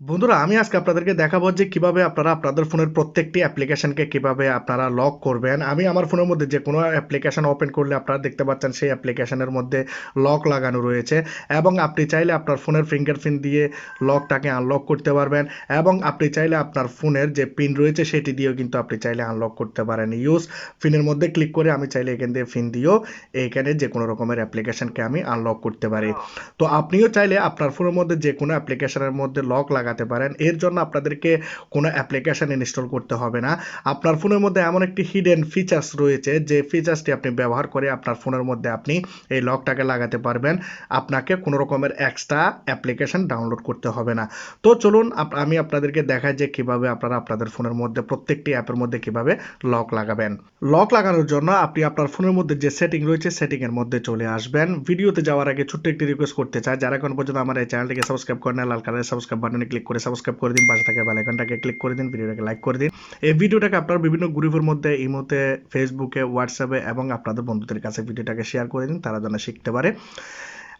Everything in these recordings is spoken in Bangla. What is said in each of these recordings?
বন্ধুরা আমি আজকে আপনাদেরকে দেখাবো যে কীভাবে আপনারা আপনাদের ফোনের প্রত্যেকটি অ্যাপ্লিকেশনকে কীভাবে আপনারা লক করবেন। আমি আমার ফোনের মধ্যে যে কোনো অ্যাপ্লিকেশন ওপেন করলে আপনারা দেখতে পাচ্ছেন সেই অ্যাপ্লিকেশনের মধ্যে লক লাগানো রয়েছে এবং আপনি চাইলে আপনার ফোনের ফিঙ্গারপ্রিন্ট দিয়ে লকটাকে আনলক করতে পারবেন এবং আপনি চাইলে আপনার ফোনের যে পিন রয়েছে সেটি দিয়েও কিন্তু আপনি চাইলে আনলক করতে পারেন। ইউজ পিনের মধ্যে ক্লিক করে আমি চাইলে এখান দিয়ে পিন দিয়েও এইখানে যে কোনো রকমের অ্যাপ্লিকেশনকে আমি আনলক করতে পারি। তো আপনিও চাইলে আপনার ফোনের মধ্যে যে কোনো অ্যাপ্লিকেশনের মধ্যে লক লাগাতে পারেন। এর জন্য আপনাদেরকে কোনো অ্যাপ্লিকেশন ইনস্টল করতে হবে না। আপনার ফোনের মধ্যে এমন একটি হিডেন ফিচার্স রয়েছে, যে ফিচার্সটি আপনি ব্যবহার করে আপনার ফোনের মধ্যে আপনি এই লকটাকে লাগাতে পারবেন। আপনাকে কোনো রকমের এক্সট্রা অ্যাপ্লিকেশন ডাউনলোড করতে হবে না। তো চলুন আমি আপনাদেরকে দেখাই যে কীভাবে আপনারা আপনাদের ফোনের মধ্যে, প্রত্যেকটি অ্যাপের মধ্যে কীভাবে লক লাগাবেন। লক লাগানোর জন্য আপনি আপনার ফোনের মধ্যে যে সেটিং রয়েছে সেটিং এর মধ্যে চলে আসবেন। ভিডিওতে যাওয়ার আগে ছোট্ট একটি রিকোয়েস্ট করতে চাই। যারা এখন পর্যন্ত আমার এই চ্যানেলটিকে সাবস্ক্রাইব করেন লাল কালারের সাবস্ক্রাইব বাটনে ক্লিক করে সাবস্ক্রাইব করে দিন, পাশে থাকা বেলাইকনটাকে ক্লিক করে দিন ভিডিওটাকে লাইক করে দিন। এই ভিডিওটাকে আপনার বিভিন্ন গ্রুপের মধ্যে এই ইমোতে ফেসবুকে হোয়াটসঅ্যাপে এবং আপনাদের বন্ধুদের কাছে ভিডিওটাকে শেয়ার করে দিন, তারা যেন শিখতে পারে।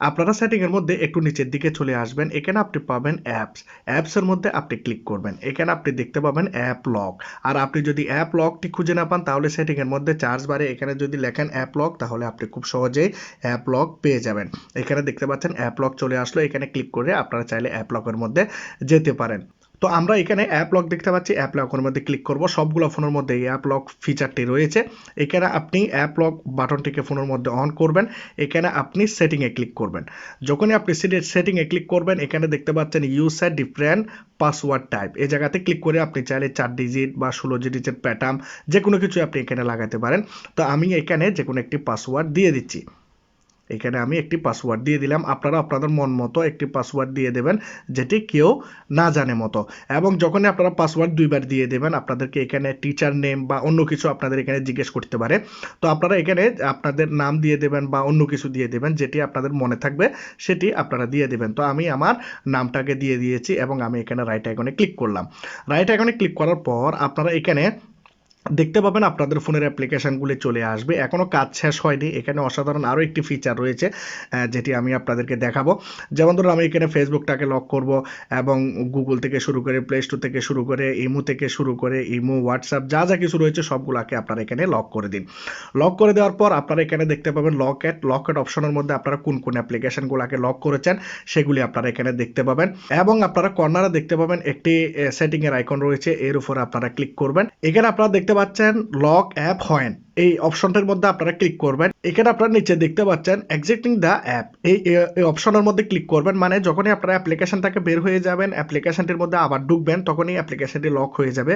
আপনারা সেটিংয়ের মধ্যে একটু নিচের দিকে চলে আসবেন। এখানে আপনি পাবেন অ্যাপস অ্যাপসের মধ্যে আপনি ক্লিক করবেন। এখানে আপনি দেখতে পাবেন অ্যাপ লক আর আপনি যদি অ্যাপ লকটি খুঁজে না পান, তাহলে সেটিংয়ের মধ্যে চার্জ বারে এখানে যদি লেখেন অ্যাপ লক তাহলে আপনি খুব সহজেই অ্যাপ লক পেয়ে যাবেন। এখানে দেখতে পাচ্ছেন অ্যাপ লক চলে আসলো। এখানে ক্লিক করে আপনারা চাইলে অ্যাপ লকের মধ্যে যেতে পারেন। তো আমরা এখানে অ্যাপ লক দেখতে পাচ্ছি। অ্যাপ লকের মধ্যে ক্লিক করব। সবগুলো ফোনের মধ্যে এই অ্যাপ লক ফিচারটি রয়েছে। এখানে আপনি অ্যাপ লক বাটনটিকে ফোনের মধ্যে অন করবেন। এখানে আপনি সেটিংয়ে ক্লিক করবেন। যখনই আপনি সেটিংয়ে ক্লিক করবেন, এখানে দেখতে পাচ্ছেন use user different password type এই জায়গাতে ক্লিক করে আপনি চাইলে চার ডিজিট বা ষোলো ডিজিটের প্যাটার্ন যে কোনো কিছু আপনি এখানে লাগাতে পারেন। তো আমি এখানে যে কোনো একটি পাসওয়ার্ড দিয়ে দিচ্ছি। এখানে আমি একটি পাসওয়ার্ড দিয়ে দিলাম। আপনারা আপনাদের মন মতো একটি পাসওয়ার্ড দিয়ে দেবেন, যেটি কেউ না জানে মতো। এবং যখনই আপনারা পাসওয়ার্ড দুইবার দিয়ে দেবেন, আপনাদেরকে এখানে টিচার নেম বা অন্য কিছু আপনাদের এখানে জিজ্ঞেস করতে পারে। তো আপনারা এখানে আপনাদের নাম দিয়ে দেবেন বা অন্য কিছু দিয়ে দেবেন, যেটি আপনাদের মনে থাকবে, সেটি আপনারা দিয়ে দেবেন। তো আমি আমার নামটাকে দিয়ে দিয়েছি এবং আমি এখানে রাইট আইকনে ক্লিক করলাম। রাইট আইকনে ক্লিক করার পর আপনারা এখানে দেখতে পাবেন আপনাদের ফোনের অ্যাপ্লিকেশনগুলি চলে আসবে। এখনও কাজ শেষ হয়নি। এখানে অসাধারণ আরও একটি ফিচার রয়েছে যেটি আমি আপনাদেরকে দেখাবো। যেমন ধরুন, আমি এখানে ফেসবুকটাকে লক করব এবং গুগল থেকে শুরু করে প্লে স্টোর থেকে শুরু করে ইমো থেকে শুরু করে ইমো হোয়াটসঅ্যাপ যা যা কিছু রয়েছে সবগুলোকে আপনারা এখানে লক করে দিন। লক করে দেওয়ার পর আপনারা এখানে দেখতে পাবেন লক অ্যাট লক অ্যাট অপশনের মধ্যে আপনারা কোন কোন অ্যাপ্লিকেশনগুলোকে লক করেছেন, সেগুলি আপনারা এখানে দেখতে পাবেন এবং আপনারা কর্নারে দেখতে পাবেন একটি সেটিং এর আইকন রয়েছে। এর উপর আপনারা ক্লিক করবেন। এখানে আপনারা দেখতে পাচ্ছেন লক অ্যাপ হয়েন এই অপশনটার মধ্যে আপনারা ক্লিক করবেন। এখানে আপনারা নিচে দেখতে পাচ্ছেন এক্সিটিং দ্য অ্যাপ এই অপশনের মধ্যে ক্লিক করবেন মানে যখনই আপনারা অ্যাপ্লিকেশনটাকে বের হয়ে যাবেন অ্যাপ্লিকেশনটির মধ্যে আবার ঢুকবেন, তখনই অ্যাপ্লিকেশনটি লক হয়ে যাবে।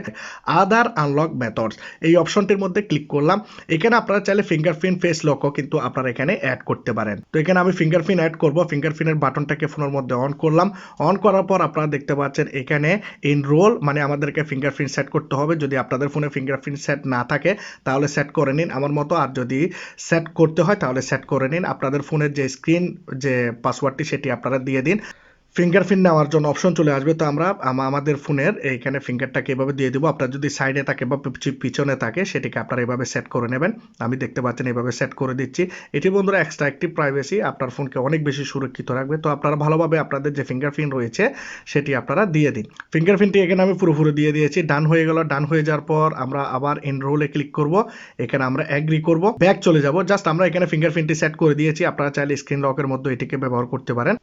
আদার আনলক মেথডস এই অপশনটির মধ্যে ক্লিক করলাম। এখানে আপনারা চাইলে ফিঙ্গারপ্রিন্ট ফেস লকও কিন্তু আপনারা এখানে অ্যাড করতে পারেন। তো এখানে আমি ফিঙ্গারপ্রিন্ট অ্যাড করব। ফিঙ্গারপ্রিন্টের বাটনটাকে ফোনের মধ্যে অন করলাম। অন করার পর আপনারা দেখতে পাচ্ছেন এখানে এনরোল মানে আমাদেরকে ফিঙ্গারপ্রিন্ট সেট করতে হবে। যদি আপনাদের ফোনে ফিঙ্গারপ্রিন্ট সেট না থাকে, তাহলে সেট করে নিন। আমার মতো আর যদি সেট করতে হয় তাহলে সেট করে নিন। আপনাদের ফোনের যে স্ক্রিন যে পাসওয়ার্ডটি সেটি আপনারা দিয়ে দিন। ফিঙ্গারপ্রিন্ট নেওয়ার জন্য অপশন চলে আসবে। তো আমরা আমাদের ফোনের এইখানে ফিঙ্গারটাকে এভাবে দিয়ে দেবো। আপনার যদি সাইডে থাকে বা পিছনে থাকে, সেটিকে আপনারা এভাবে সেট করে নেবেন। আমি দেখতে পাচ্ছেন এভাবে সেট করে দিচ্ছি। এটি বন্ধুরা এক্সট্রা একটি প্রাইভেসি আপনার ফোনকে অনেক বেশি সুরক্ষিত রাখবে। তো আপনারা ভালোভাবে আপনাদের যে ফিঙ্গারপ্রিন্ট রয়েছে, সেটি আপনারা দিয়ে দিন। ফিঙ্গারপ্রিন্টটি এখানে আমি পুরোপুরি দিয়ে দিয়েছি। ডান হয়ে গেল ডান হয়ে যাওয়ার পর আমরা আবার এনরোলে ক্লিক করব। এখানে আমরা অ্যাগ্রি করব। ব্যাক চলে যাব। জাস্ট আমরা এখানে ফিঙ্গারপ্রিন্টটি সেট করে দিয়েছি। আপনারা চাইলে স্ক্রিন লকের মধ্যে এটিকে ব্যবহার করতে পারেন।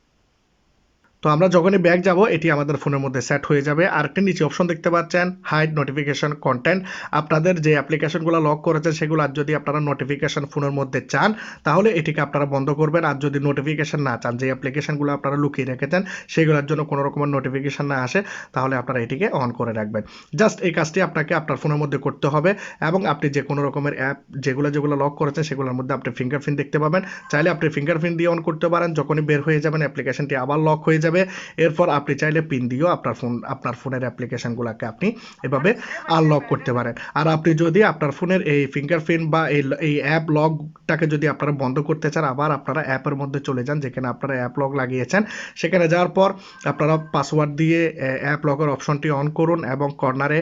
তো আমরা যখনই ব্যাক যাব, এটি আমাদের ফোনের মধ্যে সেট হয়ে যাবে। আর একটা নিচে অপশন দেখতে পাচ্ছেন হাইড নোটিফিকেশন কন্টেন্ট আপনাদের যে অ্যাপ্লিকেশনগুলো লক করেছেন, সেগুলো আর যদি আপনারা নোটিফিকেশন ফোনের মধ্যে চান, তাহলে এটিকে আপনারা বন্ধ করবেন। আর যদি নোটিফিকেশন না চান, যে অ্যাপ্লিকেশনগুলো আপনারা লুকিয়ে রেখেছেন, সেগুলোর জন্য কোনো রকমের নোটিফিকেশন না আসে, তাহলে আপনারা এটিকে অন করে রাখবেন। জাস্ট এই কাজটি আপনাকে আপনার ফোনের মধ্যে করতে হবে এবং আপনি যে কোনো রকমের অ্যাপ যেগুলো যেগুলো লক করেছেন, সেগুলোর মধ্যে আপনি ফিঙ্গারপ্রিন্ট দেখতে পাবেন। চাইলে আপনি ফিঙ্গারপ্রিন্ট দিয়ে অন করতে পারেন। যখনই বের হয়ে যাবেন অ্যাপ্লিকেশনটি আবার লক হয়ে যাবে। এরপর আপনি চাইলে পিন দিয়েও আপনার ফোন আপনার ফোনের অ্যাপ্লিকেশনগুলোকে আপনি এভাবে আনলক করতে পারেন। আর আপনি যদি আপনার ফোনের এই ফিঙ্গারপ্রিন্ট বা এই এই অ্যাপ লকটাকে যদি আপনারা বন্ধ করতে চান, আবার আপনারা অ্যাপের মধ্যে চলে যান, যেখানে আপনারা অ্যাপ লক লাগিয়েছেন, সেখানে যাওয়ার পর আপনারা পাসওয়ার্ড দিয়ে অ্যাপ লকের অপশনটি অন করুন এবং কর্নারে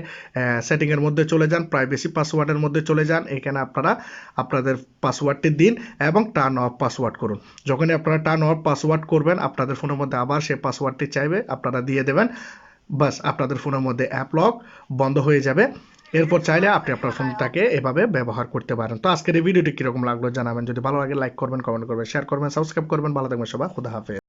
সেটিংয়ের মধ্যে চলে যান প্রাইভেসি পাসওয়ার্ডের মধ্যে চলে যান, এখানে আপনারা আপনাদের পাসওয়ার্ডটি দিন এবং টার্ন অফ পাসওয়ার্ড করুন। যখনই আপনারা টার্ন অফ পাসওয়ার্ড করবেন, আপনাদের ফোনের মধ্যে আবার সেই পাসওয়ার্ডটি চাইবে, আপনারা দিয়ে দেবেন। বাস, আপনাদের ফোনের মধ্যে অ্যাপ লক বন্ধ হয়ে যাবে। এরপর চাইলে আপনি আপনার ফোনটাকে এভাবে ব্যবহার করতে পারেন। তো আজকের এই ভিডিওটি কীরকম লাগল জানাবেন। যদি ভালো লাগে লাইক করবেন কমেন্ট করবেন শেয়ার করবেন সাবস্ক্রাইব করবেন। ভালো থাকবেন সবাই। খুদা হাফেজ।